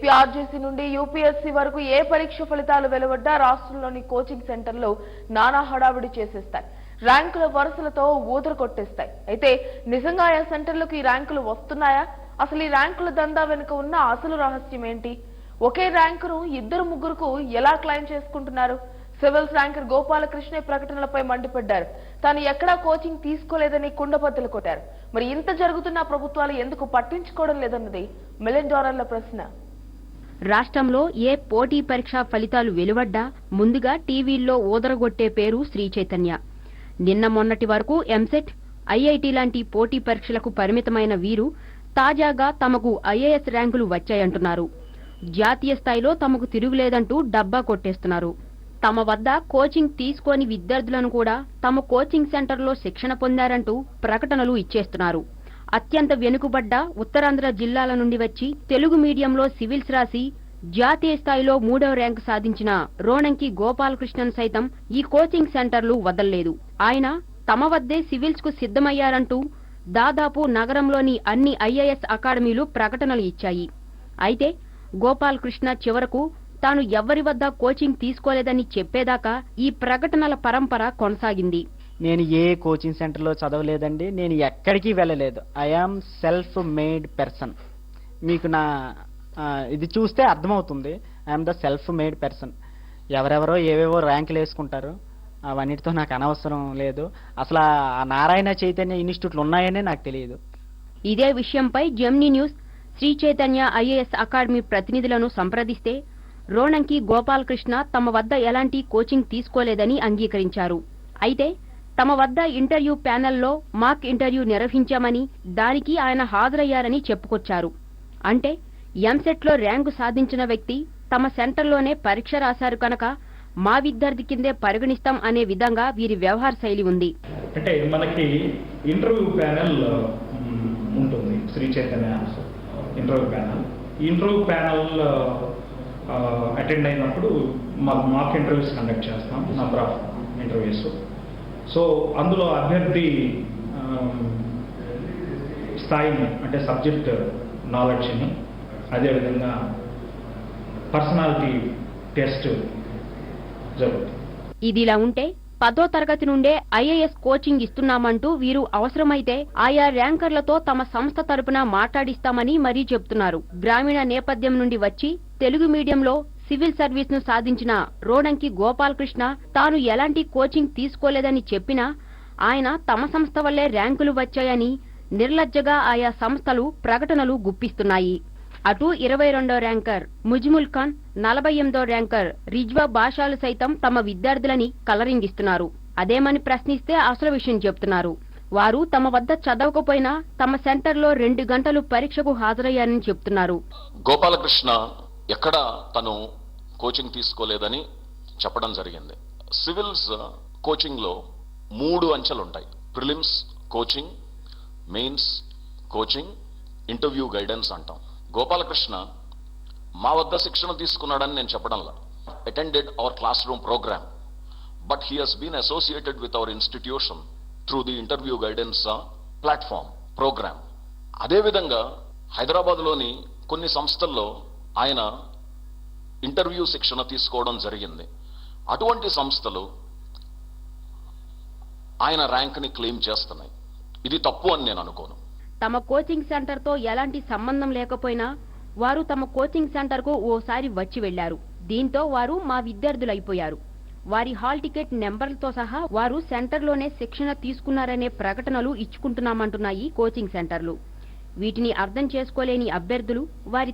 APRJC నుండి UPSC వరకు ఏ పరీక్ష ఫలితాలు వెలువడ్డా రాష్ట్రంలోని కోచింగ్ సెంటర్లు నానా హడావిడి చేసేస్తాయి. ర్యాంకుల వరుసలతో ఊదర కొట్టేస్తాయి. అయితే నిజంగా ఆ సెంటర్లకు ఈ ర్యాంకులు వస్తున్నాయా? అసలు ఈ ర్యాంకుల దందా వెనుక ఉన్న అసలు రహస్యం ఏంటి? ఒకే ర్యాంకును ఇద్దరు ముగ్గురుకు ఎలా క్లైమ్ చేసుకుంటున్నారు? సివిల్స్ ర్యాంకర్ గోపాలకృష్ణ ప్రకటనలపై మండిపడ్డారు. తాను ఎక్కడా కోచింగ్ తీసుకోలేదని కుండబద్దలు కొట్టారు. మరి ఇంత జరుగుతున్న ప్రభుత్వాలు ఎందుకు పట్టించుకోవడం లేదన్నది మిలియన్ డాలర్ల ప్రశ్న. రాష్ట్రంలో ఏ పోటీ పరీక్ష ఫలితాలు వెలువడ్డా ముందుగా టీవీల్లో ఊదరగొట్టే పేరు శ్రీ చైతన్య నిన్న మొన్నటి వరకు ఎంసెట్ ఐఐటి లాంటి పోటీ పరీక్షలకు పరిమితమైన వీరు తాజాగా తమకు ఐఏఎస్ ర్యాంకులు వచ్చాయంటున్నారు. జాతీయ స్థాయిలో తమకు తిరుగులేదంటూ డబ్బా కొట్టేస్తున్నారు. తమ వద్ద కోచింగ్ తీసుకోని విద్యార్థులను కూడా తమ కోచింగ్ సెంటర్లో శిక్షణ పొందారంటూ ప్రకటనలు ఇచ్చేస్తున్నారు. అత్యంత వెనుకబడ్డ ఉత్తరాంధ్ర జిల్లాల నుండి వచ్చి తెలుగు మీడియంలో సివిల్స్ రాసి జాతీయ స్థాయిలో మూడవ ర్యాంకు సాధించిన రోణంకి గోపాలకృష్ణన్ సైతం ఈ కోచింగ్ సెంటర్లు వదల్లేదు. ఆయన తమ వద్దే సివిల్స్కు సిద్ధమయ్యారంటూ దాదాపు నగరంలోని అన్ని ఐఏఎస్ అకాడమీలు ప్రకటనలు ఇచ్చాయి. అయితే గోపాలకృష్ణ చివరకు తాను ఎవ్వరి వద్ద కోచింగ్ తీసుకోలేదని చెప్పేదాకా ఈ ప్రకటనల పరంపర కొనసాగింది. నేను ఏ కోచింగ్ సెంటర్లో చదవలేదండి నేను ఎక్కడికి వెళ్ళలేదు. ఐఆమ్ సెల్ఫ్ మేడ్ పర్సన్ మీకు నా ఇది చూస్తే అర్థమవుతుంది. I'm the self made person ఎవరెవరో ఏవేవో ర్యాంకులు వేసుకుంటారు అవన్నిటితో నాకు అనవసరం లేదు. అసలు ఆ నారాయణ చైతన్య ఇన్స్టిట్యూట్లు ఉన్నాయనే నాకు తెలియదు. ఇదే విషయంపై Gemini news Sri Chaitanya IAS academy ప్రతినిధులను సంప్రదిస్తే రోణంకి గోపాలకృష్ణ తమ వద్ద ఎలాంటి కోచింగ్ తీసుకోలేదని అంగీకరించారు. అయితే తమ వద్ద ఇంటర్వ్యూ ప్యానెల్లో మాక్ ఇంటర్వ్యూ నిర్వహించామని దానికి ఆయన హాజరయ్యారని చెప్పుకొచ్చారు. అంటే ఎంసెట్లో ర్యాంకు సాధించిన వ్యక్తి తమ సెంటర్లోనే పరీక్ష రాశారు కనుక మా విద్యార్థి కిందే పరిగణిస్తాం అనే విధంగా వీరి వ్యవహార శైలి ఉంది. అంటే మనకి ఇంటర్వ్యూ ప్యానెల్ ఉంటుంది. Sri Chaitanya interview panel. Interview panel attend అయినప్పుడు మాకు మాక్ ఇంటర్వ్యూస్ కండక్ట్ చేస్తాం నంబర్ ఆఫ్ ఇంటర్వ్యూస్ సో అందులో అభ్యర్థి స్థాయిని అంటే సబ్జెక్ట్ నాలెడ్జ్ని అదేవిధంగా పర్సనాలిటీ టెస్ట్ జరుగుతుంది. ఇదిలా ఉంటే పదో తరగతి నుండే ఐఏఎస్ కోచింగ్ ఇస్తున్నామంటూ వీరు అవసరమైతే ఆయా ర్యాంకర్లతో తమ సంస్థ తరపున మాట్లాడిస్తామని మరీ చెబుతున్నారు గ్రామీణ నేపథ్యం నుండి వచ్చి తెలుగు మీడియంలో సివిల్ సర్వీస్ను సాధించిన రోడంకి గోపాలకృష్ణ తాను ఎలాంటి కోచింగ్ తీసుకోలేదని చెప్పినా ఆయన తమ సంస్థ వల్లే ర్యాంకులు వచ్చాయని నిర్లజ్జగా ఆయా సంస్థలు ప్రకటనలు గుప్పిస్తున్నాయి. అటు ఇరవై రెండో ర్యాంకర్ ముజ్ముల్ ఖాన్ నలభై ఎనిమిదో ర్యాంకర్ రిజ్వా బాషాలు సైతం తమ విద్యార్థులని కలరింగిస్తున్నారు. అదేమని ప్రశ్నిస్తే అసలు విషయం చెప్తున్నారు. వారు తమ వద్ద చదవకపోయినా తమ సెంటర్లో రెండు గంటలు పరీక్షకు హాజరయ్యారని చెప్తున్నారు. గోపాలకృష్ణ ఎక్కడ తను కోచింగ్ తీసుకోలేదని చెప్పడం జరిగింది. సివిల్స్ కోచింగ్లో మూడు అంచెలు ఉంటాయి prelims coaching mains coaching interview guidance అంటాం. గోపాలకృష్ణ మా వద్ద శిక్షణ తీసుకున్నాడని నేను చెప్పడంలా. Attended our class room program. But he has been associated with our institution through the interview guidance platform program. అదేవిధంగా హైదరాబాద్లోని కొన్ని సంస్థల్లో ఆయన ఇంటర్వ్యూ శిక్షణ తీసుకోవడం జరిగింది. అటువంటి సంస్థలు ఆయన ర్యాంక్ని క్లెయిమ్ చేస్తున్నాయి. ఇది తప్పు అని నేను అనుకోను. తమ కోచింగ్ సెంటర్తో ఎలాంటి సంబంధం లేకపోయినా వారు తమ కోచింగ్ సెంటర్కు ఓసారి వచ్చి వెళ్ళారు దీంతో వారు మా విద్యార్థులైపోయారు. వారి హాల్ టికెట్ నెంబర్లతో సహా వారు సెంటర్లోనే శిక్షణ తీసుకున్నారనే ప్రకటనలు ఇచ్చుకుంటున్నామంటున్నాయి కోచింగ్ సెంటర్లు. వీటిని అర్థం చేసుకోలేని అభ్యర్థులు వారి